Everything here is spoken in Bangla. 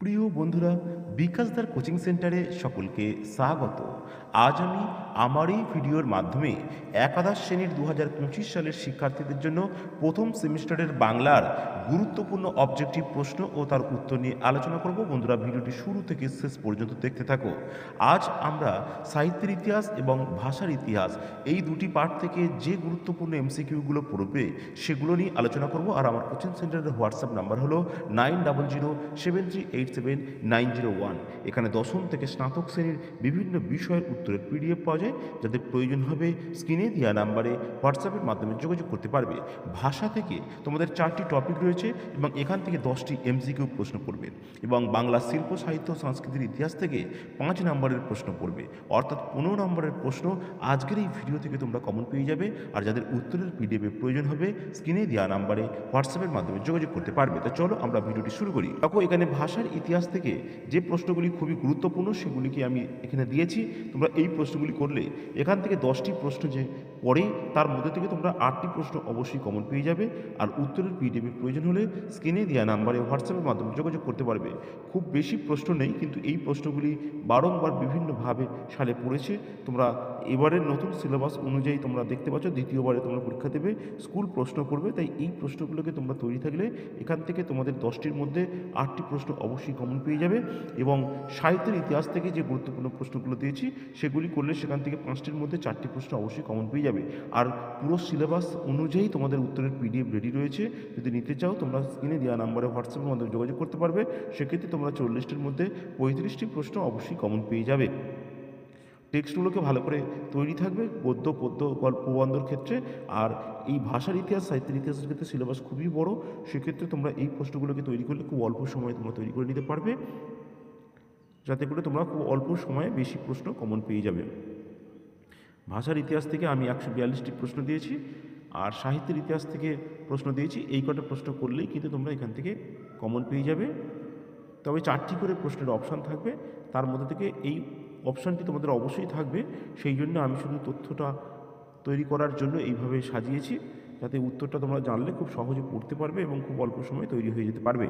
প্রিয় বন্ধুরা বিকাশদার কোচিং সেন্টারে সকলকে স্বাগত। আজ আমি আমার এই ভিডিওর মাধ্যমে একাদশ শ্রেণির দু হাজার পঁচিশ সালের শিক্ষার্থীদের জন্য প্রথম সেমিস্টারের বাংলার গুরুত্বপূর্ণ অবজেক্টিভ প্রশ্ন ও তার উত্তর নিয়ে আলোচনা করব। বন্ধুরা, ভিডিওটি শুরু থেকে শেষ পর্যন্ত দেখতে থাকো। আজ আমরা সাহিত্যের ইতিহাস এবং ভাষার ইতিহাস এই দুটি পার্ট থেকে যে গুরুত্বপূর্ণ এমসিকিউগুলো পড়বে সেগুলো নিয়ে আলোচনা করব। আর আমার কোচিং সেন্টারের হোয়াটসঅ্যাপ নাম্বার হলো nine double zero seven three eight seven nine zero one. এখানে দশম থেকে স্নাতক শ্রেণির বিভিন্ন বিষয়ের উত্তরের পিডিএফ পাওয়া যায়, যাদের প্রয়োজন হবে স্ক্রিনে দেওয়া নাম্বারে হোয়াটসঅ্যাপের মাধ্যমে যোগাযোগ করতে পারবে। ভাষা থেকে তোমাদের চারটি টপিক রয়েছে এবং এখান থেকে দশটি এমসিকিউ প্রশ্ন পড়বে এবং বাংলা শিল্প, সাহিত্য, সংস্কৃতির ইতিহাস থেকে পাঁচ নম্বরের প্রশ্ন পড়বে। অর্থাৎ পনেরো নম্বরের প্রশ্ন আজকের এই ভিডিও থেকে তোমরা কমন পেয়ে যাবে। আর যাদের উত্তরের পিডিএফের প্রয়োজন হবে, স্ক্রিনে দেওয়া নাম্বারে হোয়াটসঅ্যাপের মাধ্যমে যোগাযোগ করতে পারবে। তো চলো আমরা ভিডিওটি শুরু করি। দেখো, এখানে ভাষার ইতিহাস থেকে যে প্রশ্নগুলি খুবই গুরুত্বপূর্ণ, সেগুলিকে আমি এখানে দিয়েছি। তোমরা এই প্রশ্নগুলি করলে এখান থেকে দশটি প্রশ্ন যে পড়ে তার মধ্যে থেকে তোমরা আটটি প্রশ্ন অবশ্যই কমন পেয়ে যাবে আর উত্তরের পিডিএফের প্রয়োজন হলে স্ক্রিনে দেওয়া নাম্বারে হোয়াটসঅ্যাপের মাধ্যমে যোগাযোগ করতে পারবে। খুব বেশি প্রশ্ন নেই, কিন্তু এই প্রশ্নগুলি বারংবার বিভিন্নভাবে সালে পড়েছে। তোমরা এবারের নতুন সিলেবাস অনুযায়ী তোমরা দেখতে পাচ্ছ, দ্বিতীয়বারে তোমরা পরীক্ষা দেবে স্কুল প্রশ্ন করবে, তাই এই প্রশ্নগুলোকে তোমরা তৈরি থাকলে এখান থেকে তোমাদের দশটির মধ্যে আটটি প্রশ্ন অবশ্যই কমন পেয়ে যাবে এবং সাহিত্যের ইতিহাস থেকে যে গুরুত্বপূর্ণ প্রশ্নগুলো দিয়েছি, সেগুলি করলে সেখান থেকে পাঁচটির মধ্যে চারটি প্রশ্ন অবশ্যই কমন পেয়ে যাবে। আর পুরো সিলেবাস অনুযায়ী তোমাদের উত্তরের পিডিএফ রেডি রয়েছে। যদি নিতে চাও, তোমরা স্ক্রিনে দেওয়া নাম্বারে হোয়াটসঅ্যাপের মাধ্যমে যোগাযোগ করতে পারবে। সেক্ষেত্রে তোমরা চল্লিশটির মধ্যে পঁয়ত্রিশটি প্রশ্ন অবশ্যই কমন পেয়ে যাবে। টেক্সটগুলোকে ভালো করে তৈরি থাকবে গদ্য পদ্য, গল্প প্রবন্ধর ক্ষেত্রে। আর এই ভাষার ইতিহাস, সাহিত্যের ইতিহাসের ক্ষেত্রে সিলেবাস খুবই বড়। সেক্ষেত্রে তোমরা এই প্রশ্নগুলোকে তৈরি করলে খুব অল্প সময়ে তোমরা তৈরি করে নিতে পারবে। যাতে করে তোমরা খুব অল্প সময়ে বেশি প্রশ্ন কমন পেয়ে যাবে। ভাষার ইতিহাস থেকে আমি একশো বিয়াল্লিশটি প্রশ্ন দিয়েছি, আর সাহিত্যের ইতিহাস থেকে প্রশ্ন দিয়েছি। এই কটা প্রশ্ন করলেই কিন্তু তোমরা এখান থেকে কমন পেয়ে যাবে। তবে চারটি করে প্রশ্নের অপশান থাকবে। তার মধ্যে থেকে এই অপশানটি তোমাদের অবশ্যই থাকবে। সেই জন্য আমি শুধু তথ্যটা তৈরি করার জন্য এইভাবে সাজিয়েছি, যাতে উত্তরটা তোমরা জানলে খুব সহজে পড়তে পারবে এবং খুব অল্প সময়ে তৈরি হয়ে যেতে পারবে।